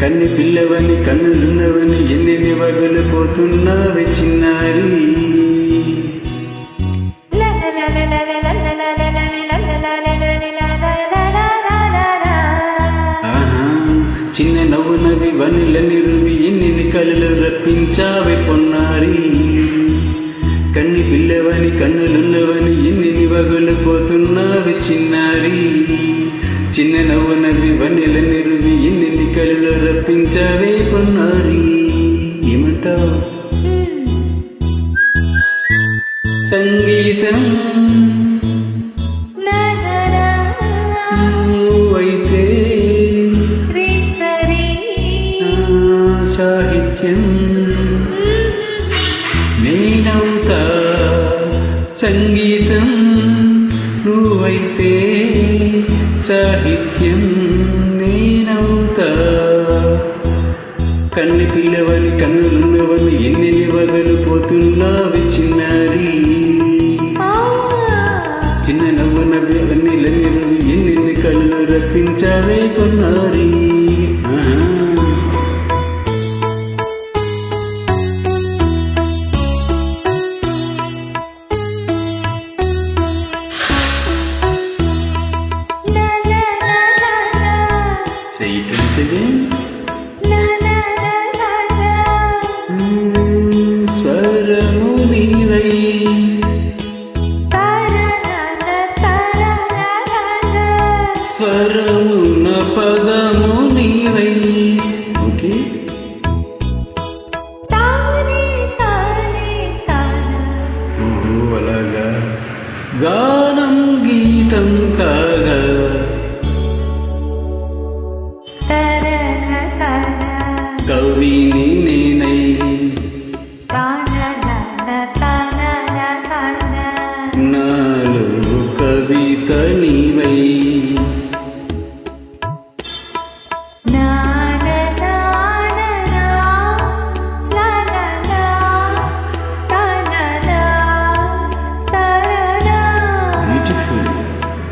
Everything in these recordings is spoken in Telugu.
కన్ను పిల్లవని కన్నులున్నవని ఎన్నెన్ని వగలు పోతున్నావి చిన్నారి? ఆహా, చిన్న నవ్వు నవ్వి వనుల నిరువి ఎన్ని కలలు రప్పించావి పొన్నారి? కన్ని పిల్లవని కన్నులున్నవని ఎన్ని వగలు పోతున్నావి చిన్నారి? చిన్న నవ్వు నవ్వి నిరువి ఇన్ని కలలు రప్పించావే పొన్నారి? ఏమంటావు? సంగీతం అయితే సాహిత్యం నేనవుతా. సంగీతం నువ్వైతే సాహిత్యం నేనవుతా. కన్ను పిల్లవని కన్నులున్నవని ఎన్ని వగలు పోతున్నావి చిన్నారి. చిన్న నవ్వు నవ్వి నిరువి ఎన్ని కళ్ళు రప్పించావే కొన్నారి. స్వరమున పదము నీవై. ఓకే? అలాగా. గానం గీతం కాగా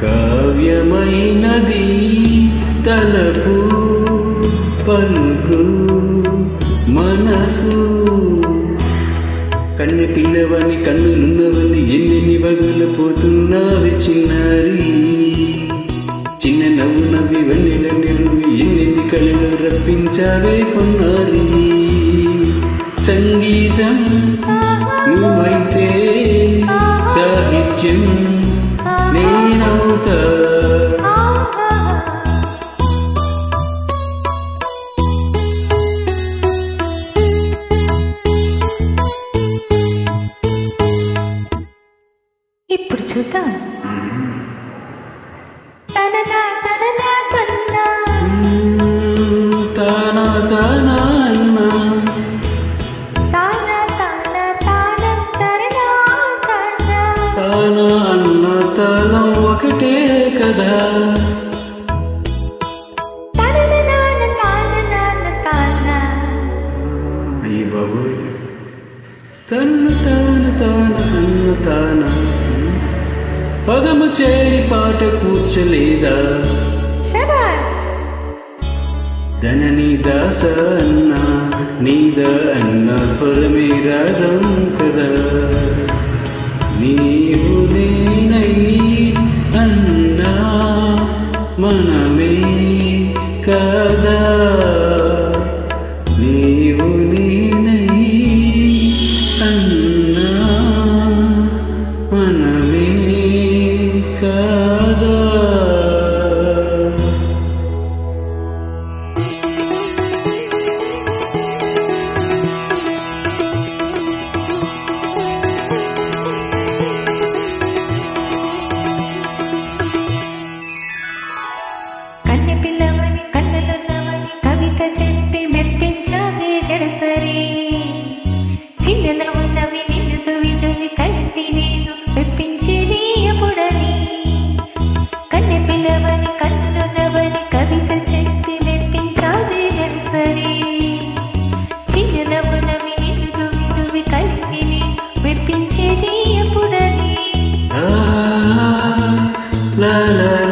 కావ్యమైనది తలకు పలుకు మనసు. కన్ను పిల్లవని కన్నులున్నవని ఎన్ని వగులు పోతున్నావి చిన్నారి? చిన్న నవ్వు నవ్వి వెన్నెల నిరువి ఎన్నెన్ని కళ్ళు రప్పించావే కొన్నారి? సంగీతం నువ్వైతే సాహిత్యం తాళం ఒకటే కదా తాన తాన అయ్యి బాబు తన్ను తాను తాన అన్న తాన. పదము చేరి పాట కూర్చలేదా? ధనని దాస అన్న నీద అన్న స్వరమే రాగం కదా. నీవు నేనై అన్నా మనమే కదా. La la